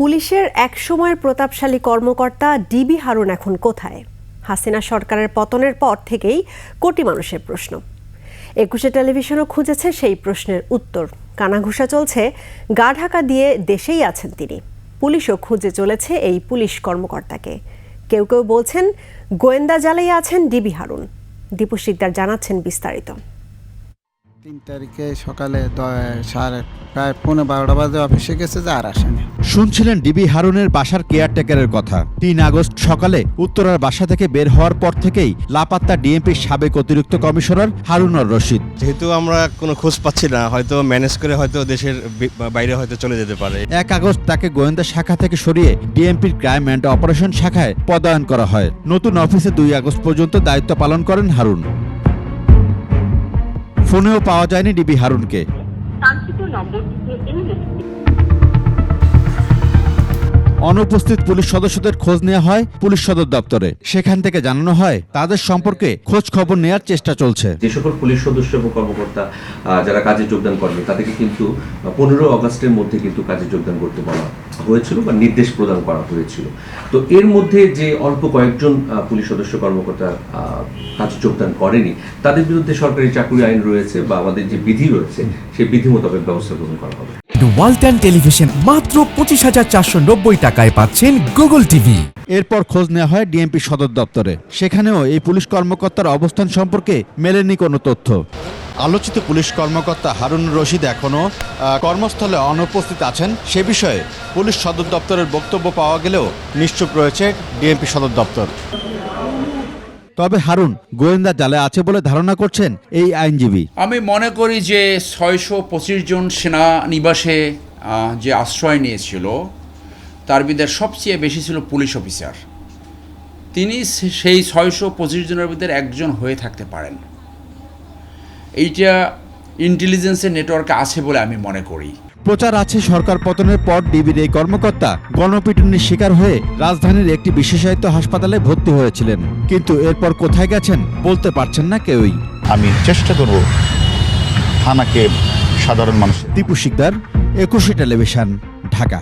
পুলিশের একসময়ের প্রতাপশালী কর্মকর্তা ডিবি হারুন এখন কোথায়? হাসিনা সরকারের পতনের পর থেকেই কোটি মানুষের প্রশ্ন। একুশে টেলিভিশনও খুঁজেছে সেই প্রশ্নের উত্তর। কানাঘুষা চলছে, গা ঢাকা দিয়ে দেশেই আছেন তিনি। পুলিশও খুঁজে চলেছে এই পুলিশ কর্মকর্তাকে। কেউ কেউ বলছেন, গোয়েন্দা জালেই আছেন ডিবি হারুন। দীপু শিকদার জানাচ্ছেন বিস্তারিত। তিন তারিখে সকালে সাড়ে প্রায় পৌনে বারোটা বাজে অফিসে গেছে যে আর আসেনি। শুনছিলেন ডিবি হারুনের বাসার কেয়ারটেকারের কথা। তিন আগস্ট সকালে উত্তরার বাসা থেকে বের হওয়ার পর থেকেই লাপাত্তা ডিএমপির সাবেক অতিরিক্ত কমিশনার হারুনর রশিদ। যেহেতু আমরা কোনো খোঁজ পাচ্ছি না হয়তো ম্যানেজ করে হয়তো দেশের বাইরে হয়তো চলে যেতে পারে। এক আগস্ট তাকে গোয়েন্দা শাখা থেকে সরিয়ে ডিএমপির ক্রাইম অ্যান্ড অপারেশন শাখায় পদায়ন করা হয়। নতুন অফিসে দুই আগস্ট পর্যন্ত দায়িত্ব পালন করেন হারুন। ফোনেও পাওয়া যায়নি ডিবি হারুনকে। অনুপস্থিত পুলিশ সদস্যদের খোঁজ নেওয়া হয় পুলিশ সদর দপ্তরে। সেখান থেকে জানানো হয়, তাদের সম্পর্কে খোঁজ খবর নেওয়ার চেষ্টা চলছে। যে সকল পুলিশ সদস্য এবং কর্মকর্তা যারা কাজে যোগদান করবে তাদেরকে কিন্তু পনেরো অগস্টের মধ্যে কিন্তু কাজে যোগদান করতে বলা হয়েছিল বা নির্দেশ প্রদান করা হয়েছিল। তো এর মধ্যে যে অল্প কয়েকজন পুলিশ সদস্য, কর্মকর্তা কাজে যোগদান করেনি, তাদের বিরুদ্ধে সরকারি চাকরি আইন রয়েছে বা আমাদের যে বিধি রয়েছে, সেই বিধি মোতাবেক ব্যবস্থা গ্রহণ করা হবে। ওয়ালটন টেলিভিশন মাত্র পঁচিশ হাজার চারশো নব্বই টাকায় পাচ্ছেন গুগল টিভি এরপর খোঁজ নেওয়া হয় ডিএমপি সদর দপ্তরে। সেখানেও এই পুলিশ কর্মকর্তার অবস্থান সম্পর্কে মেলেনি কোনো তথ্য। আলোচিত পুলিশ কর্মকর্তা হারুন রশিদ এখনও কর্মস্থলে অনুপস্থিত আছেন। সে বিষয়ে পুলিশ সদর দপ্তরের বক্তব্য পাওয়া গেলেও নিশ্চুপ রয়েছে ডিএমপি সদর দপ্তর। তবে হারুন, গোয়েন্দা জালে আছে বলে ধারণা করছেন এই আইনজীবী। আমি মনে করি যে ছয়শো পঁচিশ জন সেনানিবাসে যে আশ্রয় নিয়েছিল, তার ভিতরে সবচেয়ে বেশি ছিল পুলিশ অফিসার। তিনি সেই ছয়শো পঁচিশ জনের ভিতরে একজন হয়ে থাকতে পারেন। এইটা ইন্টেলিজেন্সের নেটওয়ার্কে আছে বলে আমি মনে করি। প্রচার আছে সরকার পতনের পর ডিবির এই কর্মকর্তা গণপিটুনির শিকার হয়ে রাজধানীর একটি বিশেষায়িত হাসপাতালে ভর্তি হয়েছিলেন। কিন্তু এরপর কোথায় গেছেন বলতে পারছেন না কেউই। আমি চেষ্টা করব থানাকে সাধারণ মানুষ দীপু শিকদার একুশে টেলিভিশন ঢাকা।